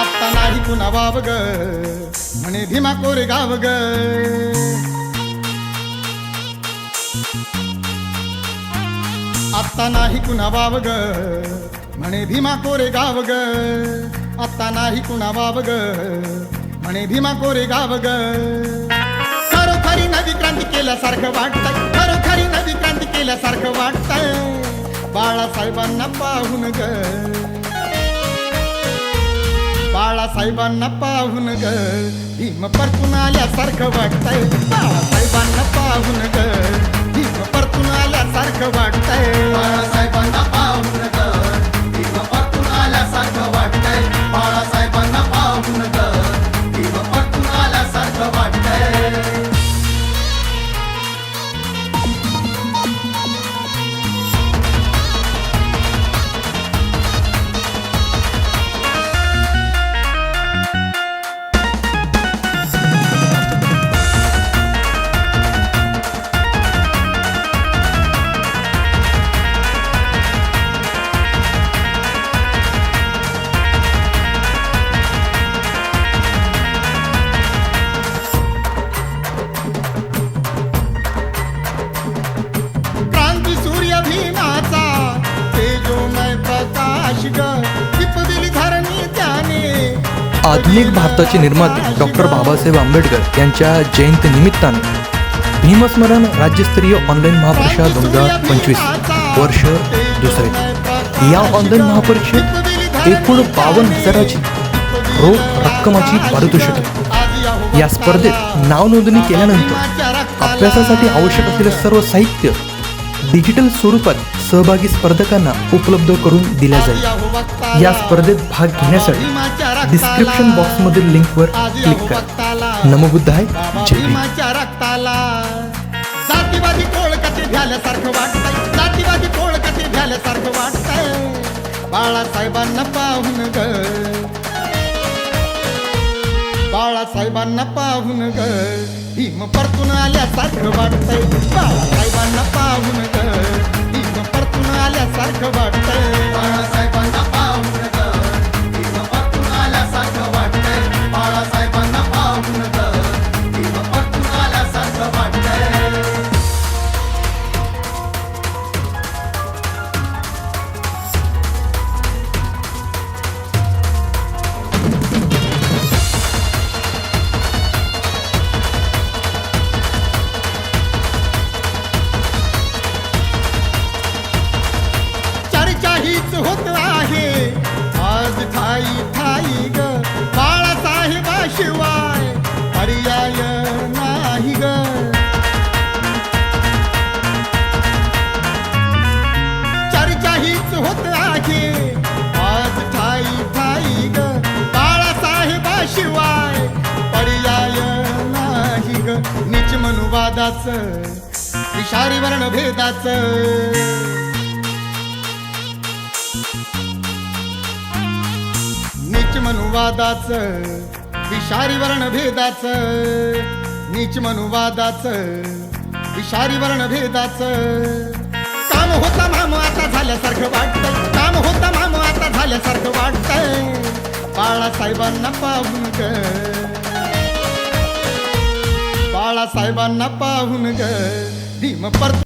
आत्ता नाही पुन्हा वाव ग म्हणे भीमा कोरे गाव ग आत्ता नाही कुणा वाव ग म्हणे भीमा कोरे गाव ग आत्ता नाही कुणा वाव ग म्हणे भीमा कोरे गाव ग खरोखरी नवी क्रांती केल्यासारखं वाटतंय. खरोखरी नवी क्रांती केल्यासारखं वाटतंय. बाळासाहेबांना पाहून ग. बाळासाहेबांना पाहून ग. भीम परतून आल्यासारखं वाटतंय. बाळा आधुनिक भारताचे निर्माते डॉक्टर बाबासाहेब आंबेडकर यांच्या जयंती निमित्तानं भीमस्मरण राज्यस्तरीय ऑनलाईन महापरीक्षा दोन हजार पंचवीस वर्ष दुसरे. या ऑनलाईन महापरीक्षेत एकूण बावन्न हजाराची रोख रक्कमाची पारितोषिके. या स्पर्धेत नाव नोंदणी केल्यानंतर अभ्यासासाठी आवश्यक असलेले सर्व साहित्य डिजिटल स्वरूपात सहभागी स्पर्धकांना उपलब्ध करून दिल्या जाईल. या स्पर्धेत भाग घेण्यासाठी डिस्क्रिप्शन बॉक्समधील लिंकवर क्लिक करा. नमोबुद्ध आहे. जय भीम. भीमाच्या रक्ताला. जातीवादी कोळकते भ्याल्यासारखं वाटतंय. जातीवादी कोळकते भ्याल्यासारखं वाटतंय. बाळासाहेबांना पाहून ग. बाळासाहेबांना पाहून ग. भीम परतून आल्यासारखं वाटतंय. बाळासाहेबांना पाहून ग. होत आहे आज ठाई ठाई ग बाळासाहेबाशिवाय पर्याय नाही ग. निच मनुवादाचं विषारी वर्ण भेदाचं नीच मनुवादाचं विषारी वर्ण भेदाचं नीच मनुवादाचं विषारी वर्ण भेदाचं काम होता माम आता झाल्यासारखं वाटतंय. काम होता माम आता झाल्यासारखं वाटतंय. बाळासाहेबांना पाहून ग. बाळासाहेबांना पाहून ग. भीम परत